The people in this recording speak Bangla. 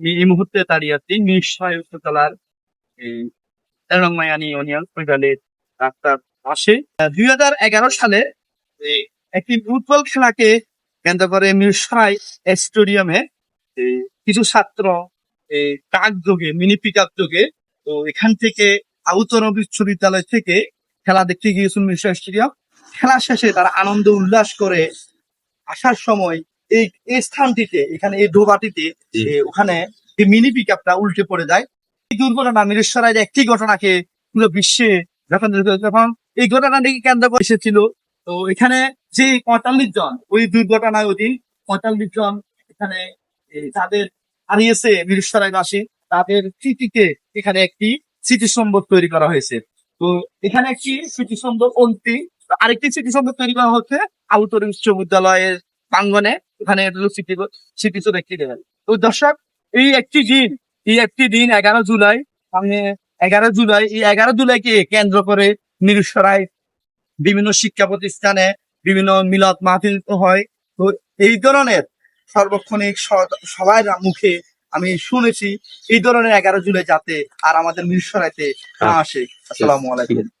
আমি এই মুহূর্তে দাঁড়িয়ে আছি নিশ্চয় উপজেলার এই ইউনিয়ন পরিবারের রাস্তার পাশে দুই হাজার এগারো সালে একটি ফুটবল খেলাকে কেন্দ্র করে মিরসরাই স্টেডিয়ামে কিছু ছাত্র ট্রাক যোগে, মিনি পিক আপ যোগে, তো এখান থেকে আউতর বিশ্ববিদ্যালয় থেকে খেলা দেখতে গিয়েছিল মিরসরাই স্টেডিয়াম। খেলা শেষে তারা আনন্দ উল্লাস করে আসার সময় এই এই স্থানটিতে এখানে এই ডোবাটিতে ওখানে মিনি পিক আপটা উল্টে পড়ে যায়। এই দুর্ঘটনা মিরেশ্বরাইয়ের একটি ঘটনাকে পুরো বিশ্বে যখন যখন এই ঘটনাটিকে কেন্দ্র করে এসেছিল। তো এখানে যে পঁয়তাল্লিশ জন ওই দুর্ঘটনায় অধীন পঁয়তাল্লিশ জন এখানে তাদের হারিয়েছে মিরেশ্বরাইবাসী তাদের স্মৃতিতে এখানে একটি স্মৃতিস্তম্ভ তৈরি করা হয়েছে। তো এখানে একটি স্মৃতিস্তম্ভ অন্তি আরেকটি স্মৃতিস্তম্ভ তৈরি করা হচ্ছে আউতর বিশ্ববিদ্যালয়ের প্রাঙ্গনে ওখানে স্মৃতিস্তম্ভ একটি দেবেন তো দর্শক এই একটি দিন এই একটি দিন এগারো জুলাই আমি এগারো জুলাই এই এগারো জুলাইকে কেন্দ্র করে নিরুসরায় বিভিন্ন শিক্ষা প্রতিষ্ঠানে বিভিন্ন মিলাদ মাহফিল হয়। তো এই ধরনের সর্বক্ষণিক সবাই মুখে আমি শুনেছি এই ধরনের এগারো জুলাই যাতে আর আমাদের মিরসরাইতে না আসে। আসসালামু আলাইকুম।